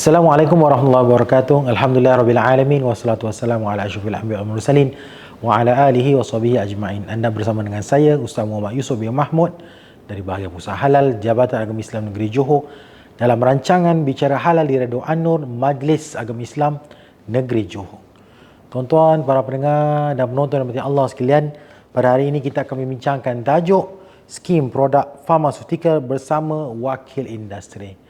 Assalamualaikum warahmatullahi wabarakatuh. Alhamdulillah rabbil alamin wassalatu wassalamu ala asyrafil anbiya'i wal mursalin wa ala alihi wa sahbihi ajma'in. Anda bersama dengan saya Ustaz Muhammad Yusof bin Mahmud dari bahagian Usaha Halal Jabatan Agama Islam Negeri Johor dalam rancangan Bicara Halal di Radio An-Nur Majlis Agama Islam Negeri Johor. Tuan-tuan, para pendengar dan penonton yang Allah sekalian, pada hari ini kita akan membincangkan tajuk skim produk farmaceutical bersama wakil industri.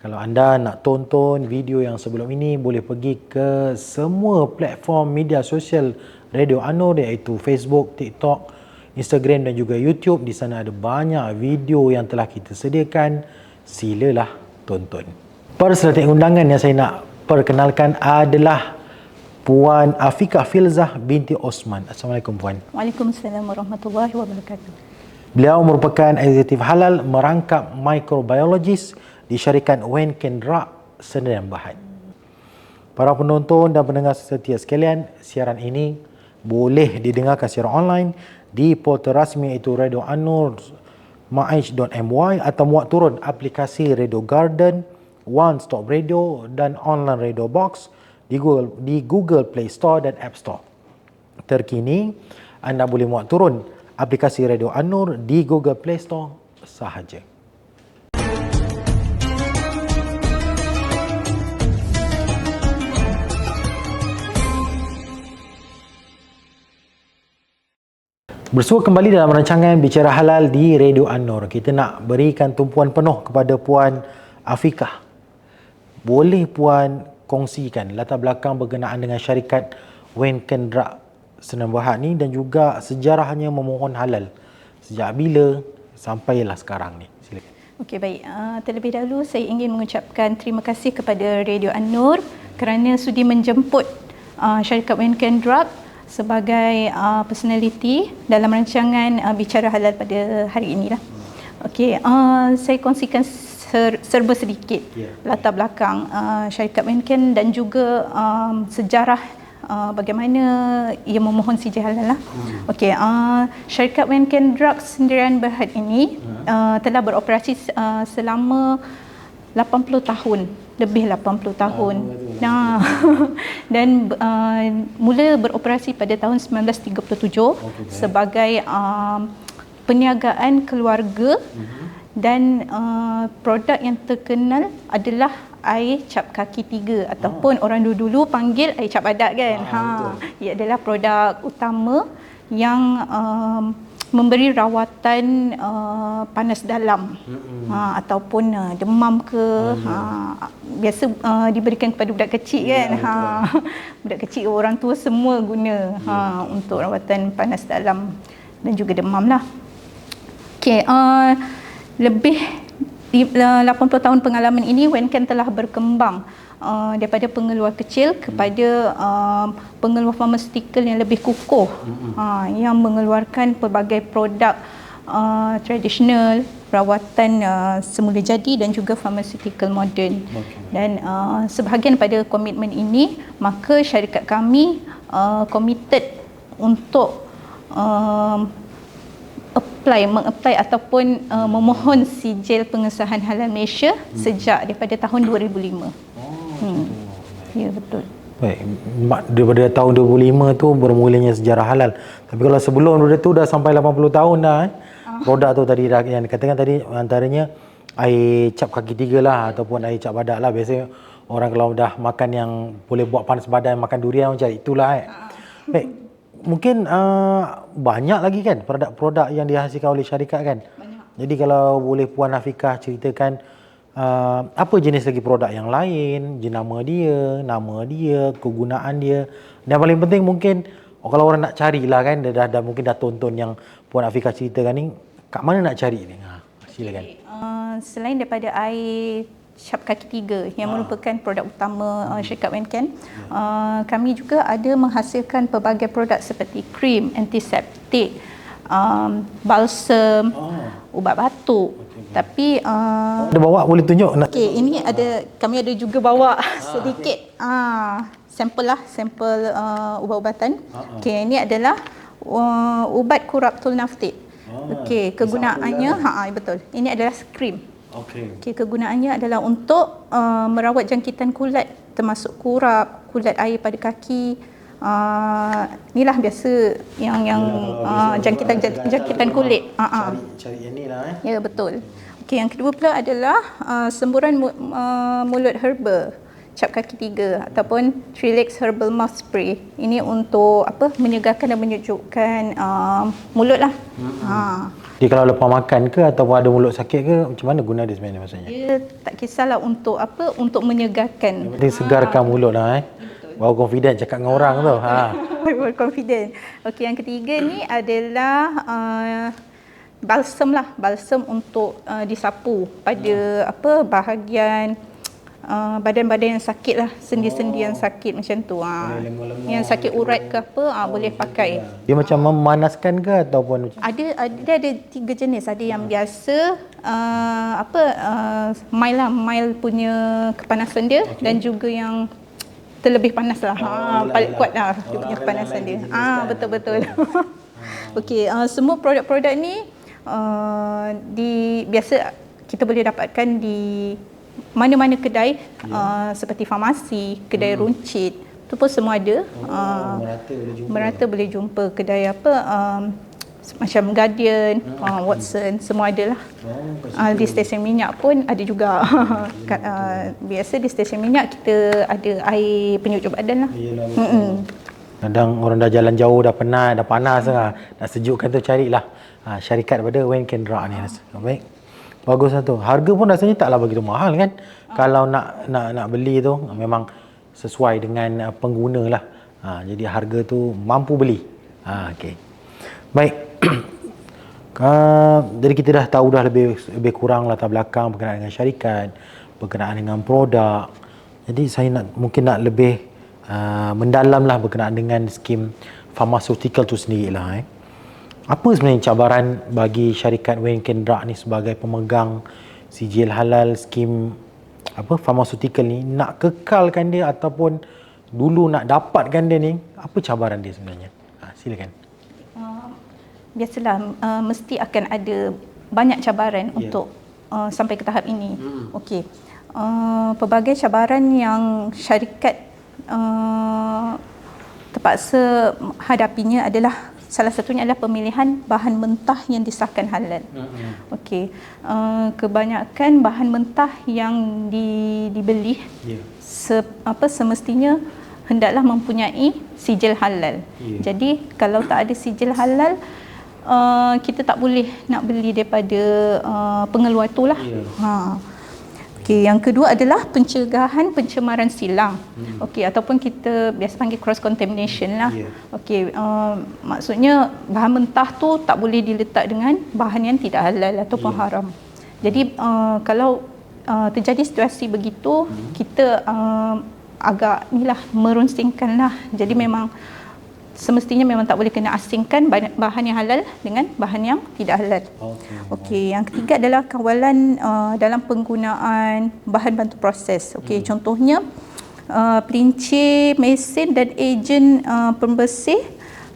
Kalau anda nak tonton video yang sebelum ini boleh pergi ke semua platform media sosial Radio Anur iaitu Facebook, TikTok, Instagram dan juga YouTube. Di sana ada banyak video yang telah kita sediakan. Silalah tonton. Perserta undangan yang saya nak perkenalkan adalah Puan Afika Filzah binti Osman. Assalamualaikum Puan. Waalaikumsalam warahmatullahi wabarakatuh. Beliau merupakan eksekutif halal merangkap microbiologist di syarikat Wen Kendra Sdn Bhd. Para penonton dan pendengar setia sekalian, siaran ini boleh didengarkan secara online di portal rasmi iaitu Radio Anur maish.my atau muat turun aplikasi Radio Garden, One Stop Radio dan online Radio Box di Google, di Google Play Store dan App Store. Terkini, anda boleh muat turun aplikasi Radio Anur di Google Play Store sahaja. Bersua kembali dalam rancangan Bicara Halal di Radio Anur. Kita nak berikan tumpuan penuh kepada Puan Afikah. Boleh Puan kongsikan latar belakang berkenaan dengan syarikat Wen Kendra Senang Berhad ni dan juga sejarahnya memohon halal. Sejak bila sampailah sekarang ni? Silakan. Okey baik. Uh, terlebih dahulu saya ingin mengucapkan terima kasih kepada Radio An-Nur kerana sudi menjemput uh, syarikat Wen Kendra sebagai uh, personality dalam rancangan uh, bicara halal pada hari ini lah. Okey, uh, saya kongsikan ser, serba sedikit yeah. latar belakang uh, syarikat Wenken dan juga um, sejarah uh, bagaimana ia memohon sijil halal lah. Hmm. Okey, uh, syarikat Wenken Drugs Sendirian Berhad ini hmm. uh, telah beroperasi uh, selama 80 tahun, lebih 80 tahun. Oh, nah, dan uh, mula beroperasi pada tahun 1937 okay, sebagai uh, perniagaan keluarga uh-huh. dan uh, produk yang terkenal adalah air cap kaki tiga ataupun oh. orang dulu-dulu panggil air cap badak kan. Ah, ha, ia adalah produk utama yang um, memberi rawatan uh, panas dalam. Mm-hmm. ha, ataupun uh, demam ke oh, ha, biasa uh, diberikan kepada budak kecil ya, kan ha, budak kecil orang tua semua guna ha, ya. untuk rawatan panas dalam dan juga demam lah. Okay, uh, lebih 80 tahun pengalaman ini Wenken telah berkembang uh, daripada pengeluar kecil kepada uh, pengeluar farmaceutical yang lebih kukuh uh, yang mengeluarkan pelbagai produk uh, tradisional perawatan uh, semula jadi dan juga farmaceutical modern okay. dan uh, sebahagian pada komitmen ini maka syarikat kami uh, committed untuk uh, apply mengapply ataupun uh, memohon sijil pengesahan halal Malaysia hmm. sejak daripada tahun 2005 Hmm. Ya betul. Baik, daripada tahun 25 tu bermulanya sejarah halal. Tapi kalau sebelum daripada tu dah sampai 80 tahun dah eh. Ah. Produk tu tadi dah yang dikatakan tadi antaranya air cap kaki tiga lah ataupun air cap badak lah. Biasanya orang kalau dah makan yang boleh buat panas badan makan durian macam itulah eh. Ah. Baik, mungkin uh, banyak lagi kan produk-produk yang dihasilkan oleh syarikat kan? Banyak. Jadi kalau boleh Puan Afikah ceritakan uh, apa jenis lagi produk yang lain, jenama dia, nama dia, kegunaan dia. Dan yang paling penting mungkin oh, kalau orang nak carilah kan dah, dah, dah mungkin dah tonton yang Puan Afika ceritakan ni, kat mana nak cari ni? Ha, silakan. Okay. Uh, selain daripada air cap kaki tiga yang ha. merupakan produk utama uh, syarikat Wenken, ya. uh, kami juga ada menghasilkan pelbagai produk seperti krim, antiseptik, um, balsam, oh. ubat batuk. Tapi uh, ada bawa boleh tunjuk nak. Okey, ini ada kami ada juga bawa ah, sedikit ah okay. sampel lah, sampel uh, ubat-ubatan. Ah, okey, ini adalah uh, ubat kuraptul naftit. Ah, Okey, kegunaannya ha, ha betul. Ini adalah krim. Okey. Okay, kegunaannya adalah untuk uh, merawat jangkitan kulat termasuk kurap, kulat air pada kaki. Uh, inilah biasa yang yang uh, jangkitan jangkitan kulit. Uh, uh. Cari cari yang ni lah eh. Ya betul. Okey, yang kedua pula adalah uh, semburan mu, uh, mulut herba cap kaki tiga ataupun Trilex Herbal Mouth Spray. Ini untuk apa menyegarkan dan menyejukkan uh, mulut lah. Mm-hmm. Ha. Jadi kalau lepas makan ke ataupun ada mulut sakit ke macam mana guna dia sebenarnya maksudnya? Dia tak kisahlah untuk apa untuk menyegarkan. Penting segarkan mulut lah eh. Baru confident cakap dengan orang tu. Ha. Baru confident. Okey, yang ketiga ni adalah uh, balsam lah, balsam untuk uh, disapu pada apa bahagian uh, badan-badan yang sakit lah, sendi-sendi yang sakit macam tu. Ha. Yang sakit urat ke apa, ha, boleh pakai. Dia macam memanaskan ke ataupun Ada, ada dia ada tiga jenis. Ada yang biasa, uh, apa uh, mild lah, mild punya kepanasan dia okay. dan juga yang terlebih panas lah. Oh, ha, paling kuat lah dia punya kepanasan dia. Ah betul-betul. Okey, uh, semua produk-produk ni uh, di biasa kita boleh dapatkan di mana-mana kedai yeah. uh, seperti farmasi, kedai hmm. runcit, tu pun semua ada. Oh, uh, merata boleh jumpa. Merata boleh jumpa kedai apa um, macam Guardian, uh, Watson, semua ada lah. Oh, uh, di stesen minyak pun ada juga. uh, biasa di stesen minyak kita ada air penyucuk badan lah. Kadang orang dah jalan jauh, dah penat, dah panas hmm. lah. Nak sejukkan tu carilah uh, syarikat daripada When Can Draw ni. Baik. Bagus lah tu. Harga pun rasanya taklah begitu mahal kan. Ha. Kalau nak nak nak beli tu memang sesuai dengan uh, pengguna lah. Ha, jadi harga tu mampu beli. Ha, okay. Baik. Uh, jadi kita dah tahu dah lebih lebih kurang latar belakang berkenaan dengan syarikat, berkenaan dengan produk. Jadi saya nak mungkin nak lebih uh, mendalam lah berkenaan dengan skim pharmaceutical tu sendiri lah. Eh apa sebenarnya cabaran bagi syarikat Wayne Kendra ni sebagai pemegang sijil halal skim apa pharmaceutical ni nak kekalkan dia ataupun dulu nak dapatkan dia ni apa cabaran dia sebenarnya ha, silakan biasalah uh, mesti akan ada banyak cabaran yeah. untuk uh, sampai ke tahap ini hmm. okey uh, pelbagai cabaran yang syarikat uh, terpaksa hadapinya adalah salah satunya adalah pemilihan bahan mentah yang disahkan halal. Mm-hmm. Okey. Uh, kebanyakan bahan mentah yang di, dibeli yeah. se, apa semestinya hendaklah mempunyai sijil halal. Yeah. Jadi kalau tak ada sijil halal uh, kita tak boleh nak beli daripada uh, pengeluar itulah. Yeah. Ha. Okey, yang kedua adalah pencegahan pencemaran silang. Hmm. Okey, ataupun kita biasa panggil cross contamination lah. Yeah. Okey, uh, maksudnya bahan mentah tu tak boleh diletak dengan bahan yang tidak halal ataupun yeah. haram. Jadi uh, kalau uh, terjadi situasi begitu, hmm. kita uh, agak nilah merunsingkan lah. Jadi memang semestinya memang tak boleh kena asingkan bahan yang halal dengan bahan yang tidak halal. Okey. Okey, yang ketiga adalah kawalan uh, dalam penggunaan bahan bantu proses. Okey, hmm. contohnya uh, pelincir, mesin dan ejen uh, pembersih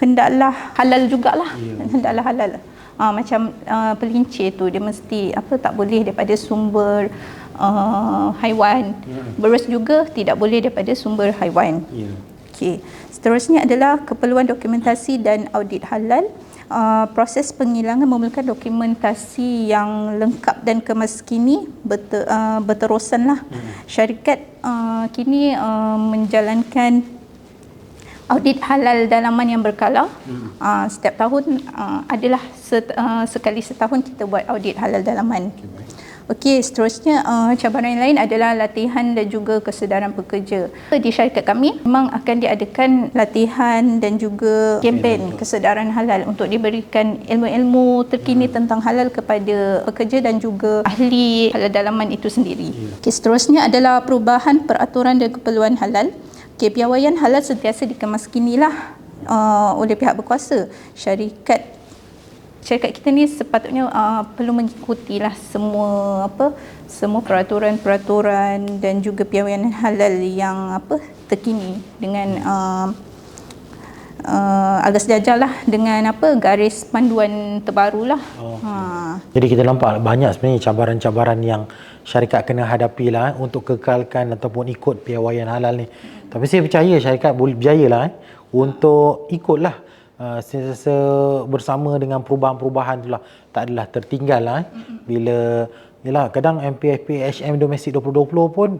hendaklah halal jugalah. Yeah. Hendaklah halal. Uh, macam uh, pelincir tu dia mesti apa tak boleh daripada sumber uh, haiwan. Yeah. Beras juga tidak boleh daripada sumber haiwan. Yeah. Okey. Seterusnya adalah keperluan dokumentasi dan audit halal. Uh, proses penghilangan memerlukan dokumentasi yang lengkap dan kemas kini beter, uh, berterusan lah. Hmm. Syarikat uh, kini uh, menjalankan audit halal dalaman yang berkala. Hmm. Uh, setiap tahun uh, adalah set, uh, sekali setahun kita buat audit halal dalaman. Okay, Okey, seterusnya uh, cabaran yang lain adalah latihan dan juga kesedaran pekerja. Di syarikat kami memang akan diadakan latihan dan juga kempen kesedaran halal untuk diberikan ilmu-ilmu terkini hmm. tentang halal kepada pekerja dan juga ahli halal dalaman itu sendiri. Ya. Okey, seterusnya adalah perubahan peraturan dan keperluan halal. Okey, piawaian halal sentiasa dikemaskinilah uh, oleh pihak berkuasa. Syarikat syarikat kita ni sepatutnya uh, perlu mengikutilah semua apa semua peraturan-peraturan dan juga piawaian halal yang apa terkini dengan uh, uh, agak sejajar lah dengan apa garis panduan terbaru lah. Oh, okay. ha. Jadi kita nampak banyak sebenarnya cabaran-cabaran yang syarikat kena hadapi lah eh, untuk kekalkan ataupun ikut piawaian halal ni. Hmm. Tapi saya percaya syarikat boleh berjaya lah eh, untuk ikutlah uh, sentiasa bersama dengan perubahan-perubahan tu lah. Tak adalah tertinggal lah eh. Bila Yalah, kadang MPFP HM domestik 2020 pun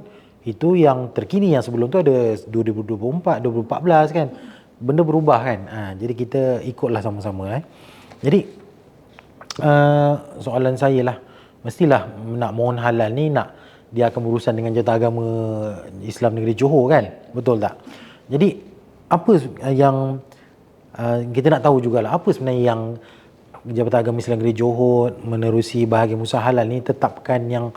itu yang terkini yang sebelum tu ada 2024, 2014 kan. Benda berubah kan. Ha, jadi kita ikutlah sama-sama eh. Jadi uh, soalan saya lah, mestilah nak mohon halal ni nak dia akan berurusan dengan agama Islam negeri Johor kan. Betul tak? Jadi apa yang uh, kita nak tahu jugalah apa sebenarnya yang Jabatan Agama Islam Negeri Johor menerusi bahagian usaha halal ni tetapkan yang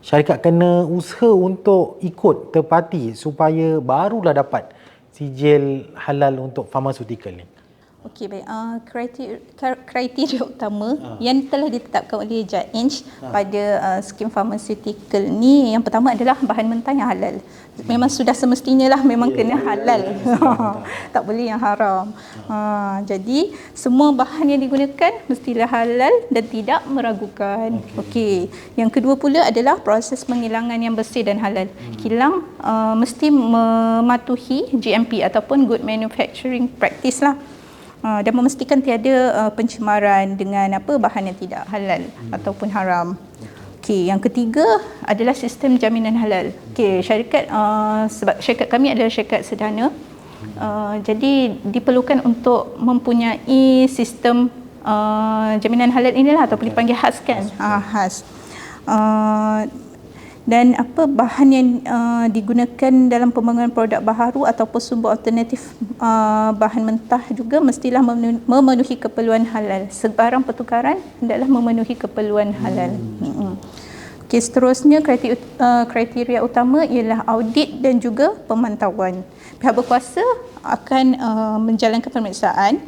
syarikat kena usaha untuk ikut tepati supaya barulah dapat sijil halal untuk pharmaceutical ni. Okey baik. Uh, kriteria, kriteria utama ha. yang telah ditetapkan oleh JAINJ ha. pada uh, skim pharmaceutical ni yang pertama adalah bahan mentah yang halal. Memang sudah semestinya lah memang yeah, kena halal. Yeah, yeah, yeah. tak boleh yang haram. Ha. Uh, jadi semua bahan yang digunakan mestilah halal dan tidak meragukan. Okey. Okay. Yang kedua pula adalah proses penghilangan yang bersih dan halal. Hmm. Kilang uh, mesti mematuhi GMP ataupun good manufacturing practice lah. Ah, dan memastikan tiada uh, pencemaran dengan apa bahan yang tidak halal hmm. ataupun haram. Okey, yang ketiga adalah sistem jaminan halal. Okey, syarikat uh, sebab syarikat kami adalah syarikat sederhana. Uh, jadi diperlukan untuk mempunyai sistem uh, jaminan halal inilah ataupun dipanggil khas kan. Ah, khas. Uh, dan apa bahan yang uh, digunakan dalam pembangunan produk baharu ataupun sumber alternatif uh, bahan mentah juga mestilah memenuhi keperluan halal. Sebarang pertukaran adalah memenuhi keperluan halal. Hmm. Okay, seterusnya kriteria, uh, kriteria utama ialah audit dan juga pemantauan. Pihak berkuasa akan uh, menjalankan pemeriksaan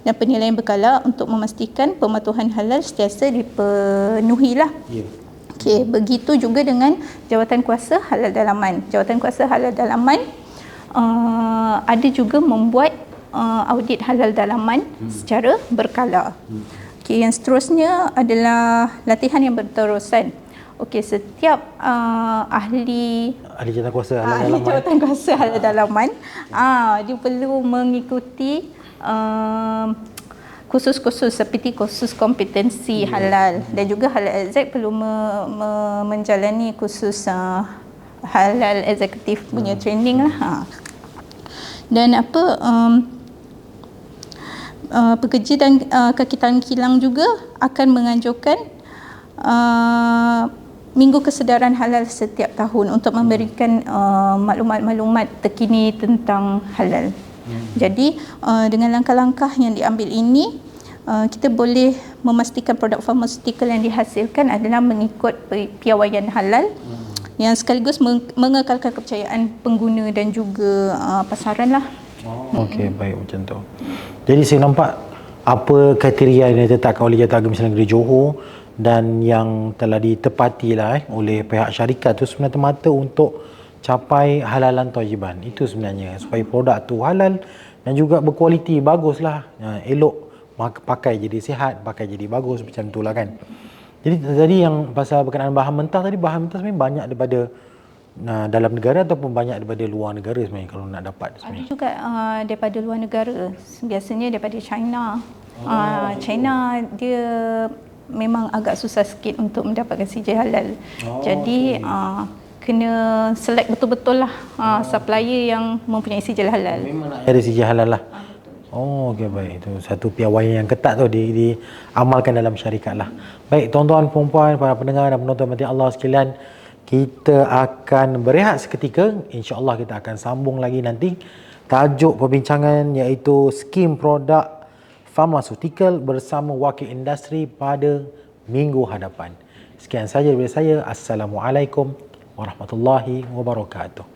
dan penilaian berkala untuk memastikan pematuhan halal sentiasa dipenuhilah. Yeah. Okey, begitu juga dengan jawatan kuasa halal dalaman. Jawatan kuasa halal dalaman uh, ada juga membuat uh, audit halal dalaman hmm. secara berkala. Hmm. Okey, yang seterusnya adalah latihan yang berterusan. Okey, setiap uh, ahli ahli jawatan kuasa halal ahli dalaman. jawatan kuasa halal dalaman ah uh, dia perlu mengikuti uh, khusus-khusus seperti khusus kompetensi yeah. halal dan juga halal exec perlu me, me, menjalani khusus uh, halal eksekutif punya hmm. training lah. Ha. Dan apa um, uh, pekerja dan uh, kaki tangan kilang juga akan menganjurkan uh, minggu kesedaran halal setiap tahun untuk memberikan uh, maklumat-maklumat terkini tentang halal. Hmm. Jadi uh, dengan langkah-langkah yang diambil ini uh, kita boleh memastikan produk farmaceutical yang dihasilkan adalah mengikut piawaian halal hmm. yang sekaligus mengekalkan kepercayaan pengguna dan juga uh, pasaran lah. Oh, Okey, baik macam tu. Jadi saya nampak apa kriteria yang ditetapkan oleh Jabatan Agama Islam Negeri Johor dan yang telah ditepati lah eh, oleh pihak syarikat tu sebenarnya mata untuk capai halalan tajiban. Itu sebenarnya supaya produk tu halal dan juga berkualiti baguslah. Ya, elok pakai jadi sihat, pakai jadi bagus macam itulah kan. Jadi tadi yang pasal berkenaan bahan mentah tadi bahan mentah sebenarnya banyak daripada uh, dalam negara ataupun banyak daripada luar negara sebenarnya kalau nak dapat sebenarnya. Ada juga uh, daripada luar negara. Biasanya daripada China. Oh. Uh, China dia memang agak susah sikit untuk mendapatkan sijil halal. Oh, Jadi okay. uh, kena select betul-betul lah uh, supplier yang mempunyai sijil halal. Memang nak ada sijil halal lah. Oh, okey baik. Itu satu piawaian yang ketat tu di, diamalkan dalam syarikat lah. Baik, tuan-tuan, perempuan, para pendengar dan penonton mati Allah sekalian, kita akan berehat seketika. InsyaAllah kita akan sambung lagi nanti. Tajuk perbincangan iaitu skim produk pharmaceutical bersama wakil industri pada minggu hadapan. Sekian saja dari saya. Assalamualaikum warahmatullahi wabarakatuh.